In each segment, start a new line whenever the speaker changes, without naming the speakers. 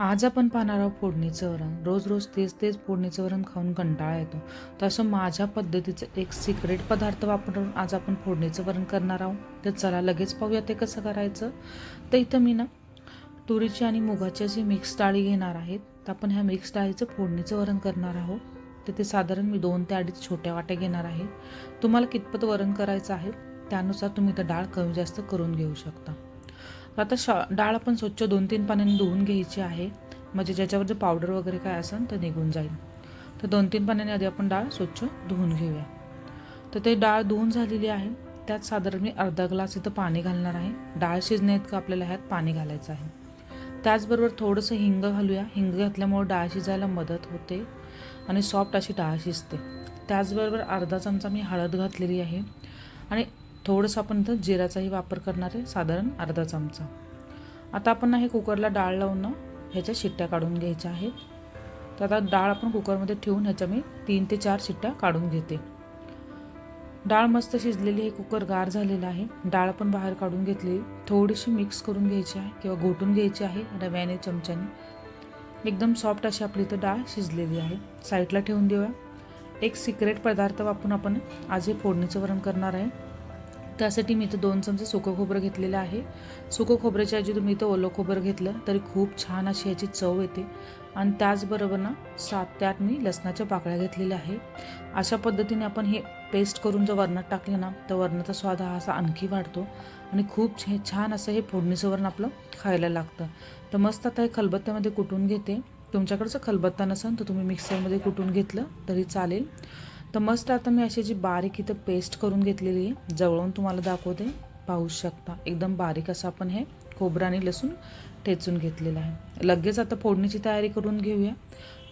आज आपण पाहणार आहोत फोडणीचं वरण. रोज रोज तेच तेच फोडणीचं वरण खाऊन कंटाळा येतो. तसं माझ्या पद्धतीचं एक सिक्रेट पदार्थ वापरून आज आपण फोडणीचं वरण करणार आहोत. तर चला लगेच पाहूया ते कसं करायचं. तर इथं मी ना तुरीची आणि मुगाची अशी मिक्स डाळी घेणार आहेत तर आपण ह्या मिक्स डाळीचं फोडणीचं वरण करणार आहोत. तर ते साधारण मी दोन ते अडीच छोट्या वाट्या घेणार आहे. तुम्हाला कितपत वरण करायचं आहे त्यानुसार तुम्ही तर डाळ कमी जास्त करून घेऊ शकता. आता शा डाळ आपण स्वच्छ दोन तीन पाण्याने धुवून घ्यायची आहे. म्हणजे ज्याच्यावर जे पावडर वगैरे काय असेल तर निघून जाईल. तर दोन तीन पाण्याने आधी आपण डाळ स्वच्छ धुवून घेऊया. तर ते डाळ धुवून झालेली आहे. त्यात साधारण मी अर्धा ग्लास इथं पाणी घालणार आहे. डाळ शिजणे इतकं आपल्याला ह्यात पाणी घालायचं आहे. त्याचबरोबर थोडंसं हिंग घालूया. हिंग घातल्यामुळे डाळ शिजायला मदत होते आणि सॉफ्ट अशी डाळ शिजते. त्याचबरोबर अर्धा चमचा मी हळद घातलेली आहे. आणि थोडंसं आपण इथं जिराचाही वापर करणार आहे साधारण अर्धा चमचा. आता आपण ना हे कुकरला डाळ लावून ना ह्याच्या शिट्ट्या काढून घ्यायच्या आहेत. तर आता डाळ आपण कुकरमध्ये ठेवून ह्याच्या मी तीन ते चार शिट्ट्या काढून घेते. डाळ मस्त शिजलेली आहे कुकर गार झालेला आहे. डाळ पण बाहेर काढून घेतली. थोडीशी मिक्स करून घ्यायची आहे किंवा घोटून घ्यायची आहे रव्याने चमच्याने. एकदम सॉफ्ट अशी आपली इथं डाळ शिजलेली आहे. साईडला ठेवून देऊया. एक सिक्रेट पदार्थ वापरून आपण आज हे फोडणीचं वरण करणार आहे. त्यासाठी मी इथं दोन चमचे सुकं खोबरं घेतलेलं आहे. सुकं खोबऱ्याच्या ऐवजी तुम्ही इथं ओलं खोबरं घेतलं तरी खूप छान अशी ह्याची चव येते. आणि त्याचबरोबर ना सात ते आठ मी लसणाच्या पाकळ्या घेतलेल्या आहे. अशा पद्धतीने आपण हे पेस्ट करून जर वरणात टाकलं ना तर वरणाचा स्वाद हा असा आणखी वाढतो. आणि खूप छे छान असं हे फोडणीचं वरण आपलं खायला लागतं. तर मस्त आता हे खलबत्त्यामध्ये कुटून घेते. तुमच्याकडचं खलबत्ता नसेल तर तुम्ही मिक्सरमध्ये कुटून घेतलं तरी चालेल. तर मस्त आता मी अशी जी बारीक इथं पेस्ट करून घेतलेली आहे जवळून तुम्हाला दाखवते. पाहू शकता. एकदम बारीक असं आपण हे खोबरं आणि लसूण ठेचून घेतलेलं आहे. लगेच आता फोडणीची तयारी करून घेऊया.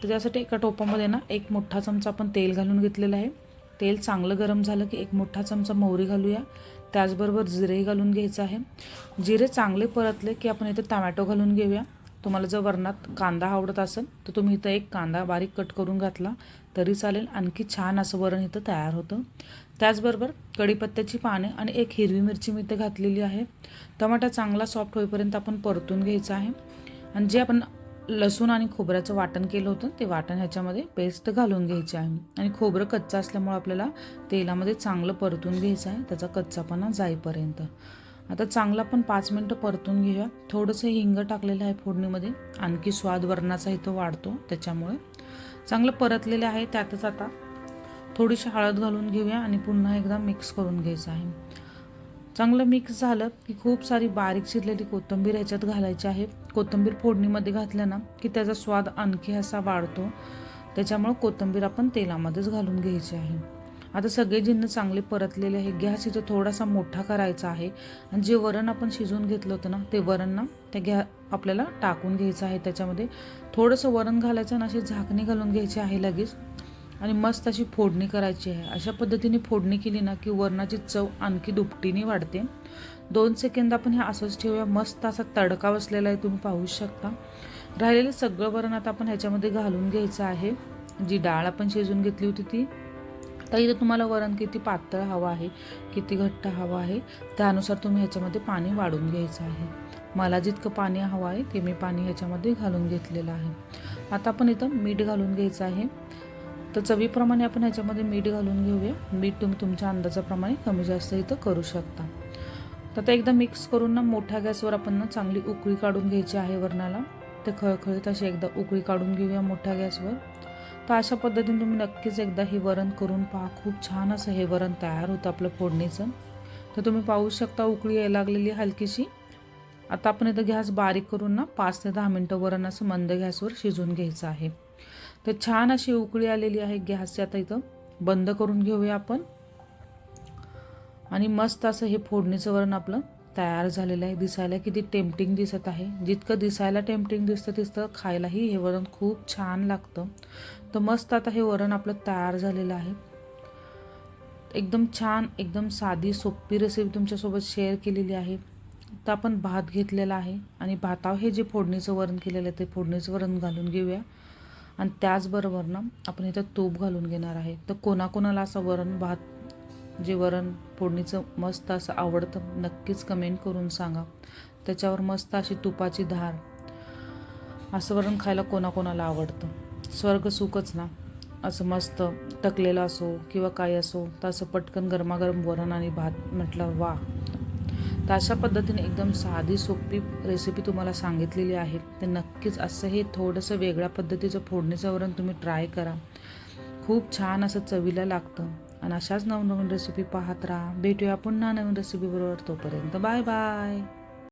तर त्यासाठी एका टोपामध्ये ना एक मोठा चमचा आपण तेल घालून घेतलेलं आहे. तेल चांगलं गरम झालं की एक मोठा चमचा मोहरी घालूया. त्याचबरोबर जिरेही घालून घ्यायचं आहे. जिरे चांगले परतले की आपण इथं टमॅटो घालून घेऊया. तुम्हाला जर वरणात कांदा आवडत असेल तर तुम्ही इथं एक कांदा बारीक कट करून घातला तरी चालेल. आणखी छान असं वरण इथं तयार होतं. त्याचबरोबर कढीपत्त्याची पाने आणि एक हिरवी मिरची मी इथं घातलेली आहे. टमाटा चांगला सॉफ्ट होईपर्यंत आपण परतून घ्यायचा आहे. आणि जे आपण लसूण आणि खोबऱ्याचं वाटण केलं होतं ते वाटण ह्याच्यामध्ये पेस्ट घालून घ्यायचे आहे. आणि खोबरं कच्चं असल्यामुळे आपल्याला तेलामध्ये चांगलं परतून घ्यायचं आहे त्याचा कच्चापणा जाईपर्यंत. आता चांगला पण पाच मिनटं परतून घेऊया. थोडंसं हिंग टाकलेलं आहे फोडणीमध्ये. आणखी स्वाद वरणाचा इथं वाढतो त्याच्यामुळे. चांगलं परतलेलं आहे त्यातच आता. थोडीशी हळद घालून घेऊया आणि पुन्हा एकदा मिक्स करून घ्यायचं आहे. चांगलं मिक्स झालं की खूप सारी बारीक चिरलेली कोथिंबीर ह्याच्यात घालायची आहे. कोथिंबीर फोडणीमध्ये घातलं ना की त्याचा स्वाद आणखी असा वाढतो. त्याच्यामुळं कोथिंबीर आपण तेलामध्येच घालून घ्यायची आहे. आता सगळे जिन्न चांगले परतलेले आहे गॅस इथं थोडासा मोठा करायचा आहे. आणि जे वरण आपण शिजवून घेतलं होतं ना ते वरण ना त्या घ्या आपल्याला टाकून घ्यायचं आहे. त्याच्यामध्ये थोडंसं वरण घालायचं आणि अशी झाकणी घालून घ्यायची आहे लगेच. आणि मस्त अशी फोडणी करायची आहे. अशा पद्धतीने फोडणी केली ना की वरणाची चव आणखी दुपटीने वाढते. दोन सेकंद आपण हे असंच ठेवूया. मस्त असा तडका बसलेला आहे तुम्ही पाहू शकता. राहिलेलं सगळं वरण आता आपण ह्याच्यामध्ये घालून घ्यायचं आहे. जी डाळ आपण शिजून घेतली होती ती तर इथं तुम्हाला वरण किती पातळ हवं आहे किती घट्ट हवं आहे त्यानुसार तुम्ही ह्याच्यामध्ये पाणी वाढून घ्यायचं आहे. मला जितकं पाणी हवं आहे ते मी पाणी ह्याच्यामध्ये घालून घेतलेलं आहे. आता आपण इथं मीठ घालून घ्यायचं आहे. तर चवीप्रमाणे आपण ह्याच्यामध्ये मीठ घालून घेऊया. मीठ तुम्ही तुमच्या अंदाजाप्रमाणे कमी जास्त इथं करू शकता. तर ते एकदा मिक्स करून ना मोठ्या गॅसवर आपण ना चांगली उकळी काढून घ्यायची आहे वरणाला. ते खळखळीत अशी एकदा उकळी काढून घेऊया मोठ्या गॅसवर. तर अशा पद्धतीने तुम्ही नक्कीच एकदा हे वरण करून पहा. खूप छान असं हे वरण तयार होतं आपलं फोडणीचं. तर तुम्ही पाहू शकता उकळी यायला लागलेली हलकीशी. आता आपण इथं गॅस बारीक करून ना पाच ते दहा मिनटं वरण असं मंद गॅसवर शिजवून घ्यायचं आहे. तर छान अशी उकळी आलेली आहे गॅसची आता इथं. बंद करून घेऊया आपण. आणि मस्त असं हे फोडणीचं वरण आपलं तयार झालेलं आहे. दिसायला किती टेम्पटिंग दिसत आहे. जितकं दिसायला टेम्पटिंग दिसतं तितकं खायलाही हे वरण खूप छान लागतं. तर मस्त आता हे वरण आपलं तयार झालेलं आहे. एकदम छान एकदम साधी सोपी रेसिपी तुमच्यासोबत शेअर केलेली आहे. तर आपण भात घेतलेला आहे आणि भातावर हे जे फोडणीचं वरण केलेलं आहे ते फोडणीचं वरण घालून घेऊया. आणि त्याचबरोबर ना आपण इथं तूप घालून घेणार आहे. तर कोणाकोणाला असं वरण भात जे वरण फोडणीचं मस्त असं आवडतं नक्कीच कमेंट करून सांगा. त्याच्यावर मस्त अशी तुपाची धार. असं वरण खायला कोणाकोणाला आवडतं? स्वर्ग सुखच ना? असं मस्त टकलेलं असो किंवा काय असो तर असं पटकन गरमागरम वरण आणि भात म्हटलं वा. तर अशा पद्धतीने एकदम साधी सोपी रेसिपी तुम्हाला सांगितलेली आहे. तर नक्कीच असं हे थोडंसं वेगळ्या पद्धतीचं फोडणीचं वरण तुम्ही ट्राय करा. खूप छान असं चवीला लागतं. आणि अशाच नवनवीन रेसिपी पाहत राहा. भेटूया पुन्हा नवीन रेसिपीबरोबर तोपर्यंत. Bye bye